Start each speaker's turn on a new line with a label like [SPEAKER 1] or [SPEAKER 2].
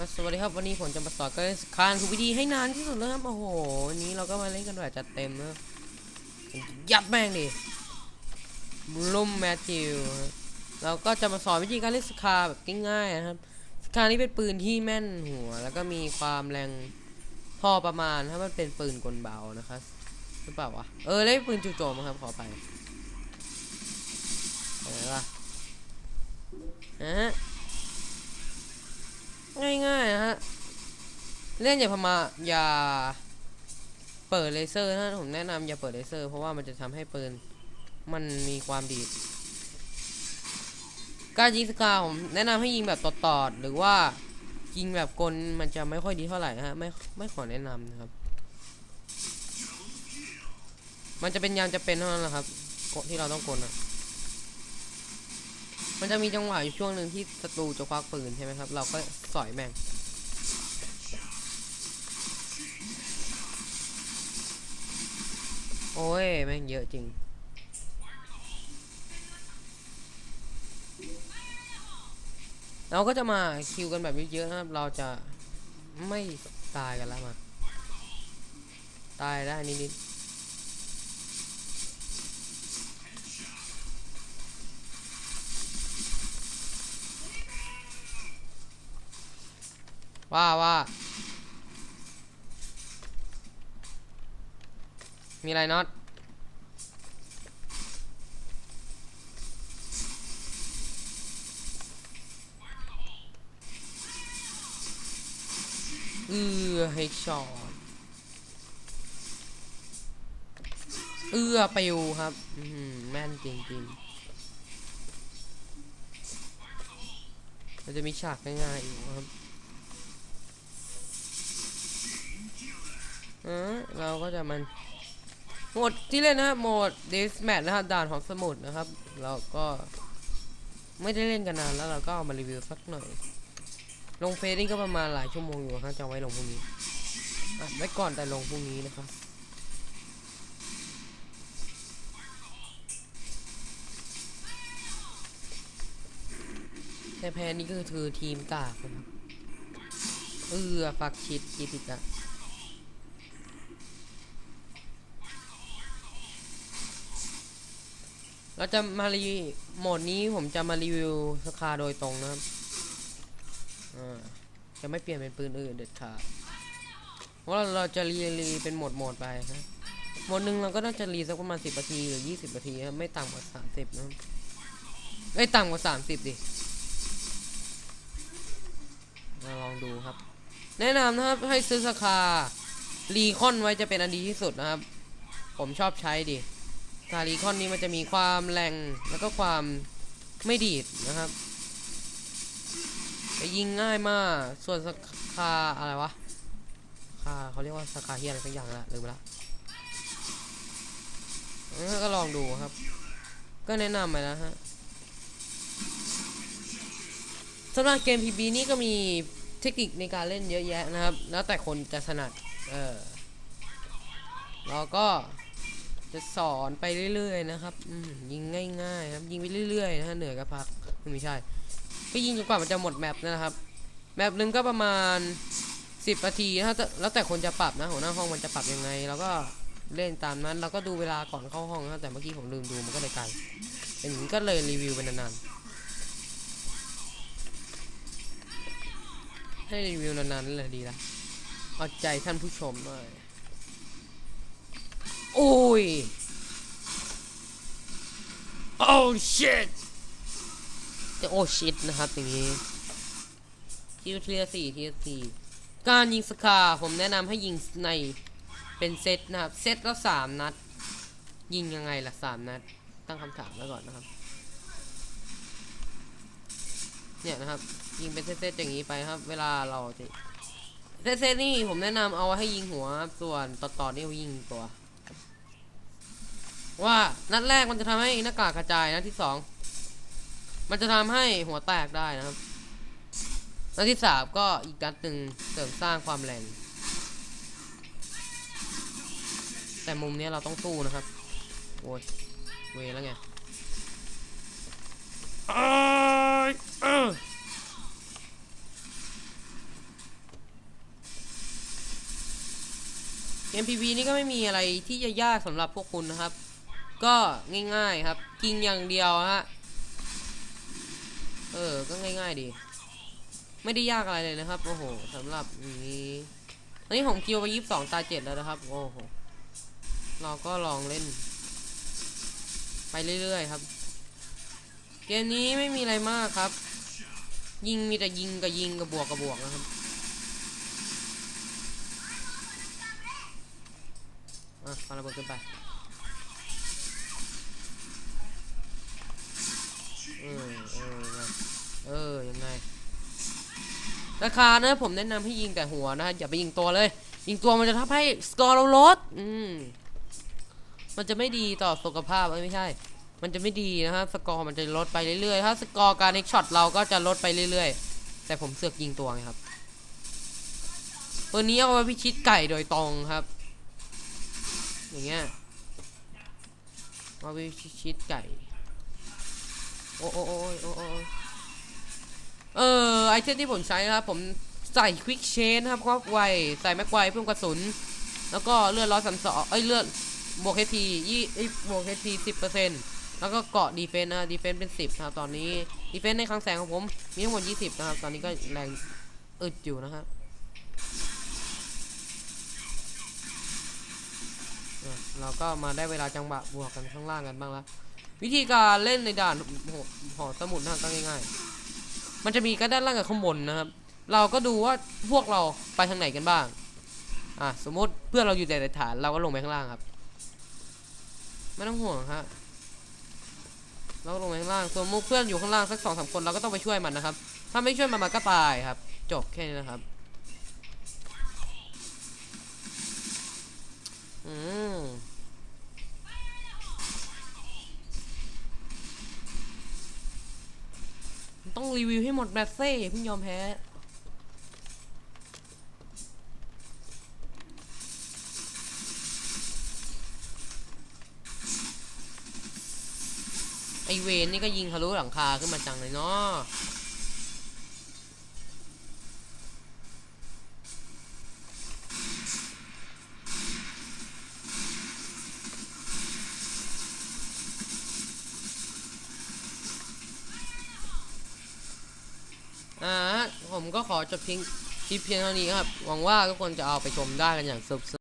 [SPEAKER 1] สวัสดีครับวันนี้ผมจะมาสอนการเล่นสคานคือวิธีให้นานที่สุดแล้วครับโอ้โหวันนี้เราก็มาเล่นกันแบบจัดเต็มนะยับแม่งดิบลูมแมทธิวเราก็จะมาสอนวิธีการเล่นสคาแบบง่ายๆนะครับสคานี้เป็นปืนที่แม่นหัว แล้วก็มีความแรงพอประมาณถ้ามันเป็นปืนกลเบานะครับหรือเปล่าวะเออเล่นปืนจู่โจมครับขอไปอะไรวะนะฮะ ง่ายๆนะฮะ เล่นอย่าพมาอย่าเปิดเลเซอร์นะผมแนะนำอย่าเปิดเลเซอร์ เพราะว่ามันจะทำให้ปืนมันมีความดีดการยิงสกาผมแนะนำให้ยิงแบบตอดๆหรือว่ายิงแบบกลมันจะไม่ค่อยดีเท่าไหร่นะฮะไม่ไม่ขอแนะนำนะครับ มันจะเป็นยามจะเป็นเท่านั้นแหละครับที่เราต้องกลอะ มันจะมีจังหวะอยู่ช่วงหนึ่งที่ศัตรูจะควักปืนใช่ไหมครับ เราก็สอยแม่ง โอ้ย แม่งเยอะจริง เราก็จะมาคิวกันแบบเยอะๆนะครับ เราจะไม่ตายกันแล้วมา ตายได้นิดๆ ว่าว่า มีอะไรน็อตเอือให้ช็อตเอื้อปิวครับแม่นจริงๆมันจะมีฉากง่ายๆอยู่ครับ เราก็จะมันโหมดที่เล่นนะครับโหมด Death Match นะครับด่านของสมุดนะครับ เราก็ไม่ได้เล่นกันนานแล้วเราก็เอามารีวิวสักหน่อย ลงเฟซนี่ก็ประมาณหลายชั่วโมงอยู่นะครับจะไว้ลงพรุ่งนี้อะไว้ก่อนแต่ลงพรุ่งนี้นะครับแต่แพ้นี่ก็คือทีมกากนะครับเออฟักชิดกิติกะ เราจะมารีโหมดนี้ผมจะมารีวิวสคาโดยตรงนะครับอ่าจะไม่เปลี่ยนเป็นปืนอื่นเด็ดขาดเพราะเราเราจะรีรีเป็นโหมดโหมดไปครับโหมดหนึ่งเราก็น่าจะรีสักประมาณสิบนาทีหรือยี่สิบนาทีไม่ต่ำกว่าสามสิบนะไม่ต่ำกว่าสามสิบดิมาลองดูครับ แนะนำนะครับให้ซื้อสคารีคอนไว้จะเป็นอันดีที่สุดนะครับ ผมชอบใช้ดิ คารีคอนนี้มันจะมีความแรงแล้วก็ความไม่ดีดนะครับยิงง่ายมาก ส่วนสคาอะไรวะคาเขาเรียกว่าสคาเฮียอะไรสักอย่างละลืมละก็ลองดูครับ ก็แนะนำไปแล้วฮะสำหรับเกม PB นี่ก็มีเทคนิคในการเล่นเยอะแยะนะครับ แล้วแต่คนจะถนัด เออเราก็ จะสอนไปเรื่อยๆนะครับยิงง่ายๆครับยิงไปเรื่อยๆนะฮะเหนื่อยก็พักไม่ใช่ก็ยิงจนกว่ามันจะหมดแมปนะครับแมปหนึ่งก็ประมาณ 10นาทีถ้าแล้วแต่คนจะปรับนะหัวหน้าห้องมันจะปรับยังไงแล้วก็เล่นตามนั้นเราก็ดูเวลาก่อนเข้าห้องนะแต่เมื่อกี้ผมลืมดูมันก็เลยไกลเป็นอย่างนี้ก็เลยรีวิวไปนานๆให้รีวิวนานๆนั่นแหละดีละเอาใจท่านผู้ชมหน่อย อ้ยโอ้ shit จะโอ้ shit นะครับอย่างนี้ทีเทียสี่ทีสี่การยิงสคาผมแนะนำให้ยิงในเป็นเซตนะครับ เซตแล้วสามนัด ยิงยังไงล่ะสามนัด ตั้งคำถามไว้ก่อนนะครับ เนี่ยนะครับ ยิงเป็นเซตๆอย่างนี้ไปครับ เวลาเราจะเซตๆนี่ผมแนะนำเอาให้ยิงหัวครับส่วนต่อๆนี่ยิงตัว ว่านัดแรกมันจะทำให้หน้ากากกระจายนะที่สองมันจะทำให้หัวแตกได้นะครับนัดที่สามก็อีกนัดหนึ่งเสริมสร้างความแรง แต่มุมนี้เราต้องสู้นะครับโอ้ยเวแล้วไงเกมพีวีนี่ก็ไม่มีอะไรที่จะยากสำหรับพวกคุณนะครับ ก็ง่ายๆครับ กิงอย่างเดียวฮะ เออ ก็ง่ายๆดี ไม่ได้ยากอะไรเลยนะครับ โอ้โหสำหรับนี้ตอนนี้ผมคิวไปยี่สิบสองตาเจ็ดแล้วนะครับ โอ้โห เราก็ลองเล่น ไปเรื่อยๆครับ เกมนี้ไม่มีอะไรมากครับ ยิงมีแต่ยิงกับยิงกับบวกกับบวกนะครับอะปาระเบิดขึ้นไป ราคานะผมแนะนำให้ยิงแต่หัวนะอย่าไปยิงตัวเลย ยิงตัวมันจะทำให้สกอร์เราลดอืมมันจะไม่ดีต่อสุขภาพเอ้ไม่ใช่ มันจะไม่ดีนะครับสกอร์มันจะลดไปเรื่อยๆถ้าสกอร์การเน็กช็อตเราก็จะลดไปเรื่อย ๆ แต่ผมเสือกยิงตัวไงครับปืนนี้เอาไว้พิชิตไก่โดยตรงครับ อย่างเงี้ยเอาไว้พิชิตไก่ โอ้โอ้โอ้โอ้ เออไอเทมที่ผมใช้นะครับ ผมใส่ควิกเชนนะครับความไวใส่แม็กไวเพิ่มกระสุน แล้วก็เลือดร้อยสามสองเอ้ยเลือดบวกเฮทียี่เอ้บวกเฮทีสิบเปอร์เซ็นต์แล้วก็เกาะดีเฟนต์นะดีเฟนต์เป็นสิบนะครับตอนนี้ดีเฟนต์ในคลังแสงของผมมีทั้งหมดยี่สิบนะครับ ตอนนี้ก็แรงอึดอยู่นะครับเราก็มาได้เวลาจังหวะบวกกันข้างล่างกันบ้างแล้ววิธีการเล่นในด่านหอหอสมุดนะก็ง่ายๆ มันจะมีกระด้านล่างกับข้างบนนะครับ เราก็ดูว่าพวกเราไปทางไหนกันบ้าง อะสมมติเพื่อนเราอยู่แต่ในฐานเราก็ลงไปข้างล่างครับ ไม่ต้องห่วงครับเราก็ลงไปข้างล่าง ส่วนมุกเพื่อนอยู่ข้างล่างสักสองสามคนเราก็ต้องไปช่วยมันนะครับ ถ้าไม่ช่วยมันมันก็ตายครับ จบแค่นี้นะครับ อืม ต้องรีวิวให้หมดแบบเซ่อย่าเพิ่งยอมแพ้ ไอเวนนี่ก็ยิงทะลุหลังคาขึ้นมาจังเลยเนาะ ก็ขอจบเพียงคลิปเพียงเท่านี้ครับ หวังว่าทุกคนจะเอาไปชมได้กันอย่างสนุกสนาน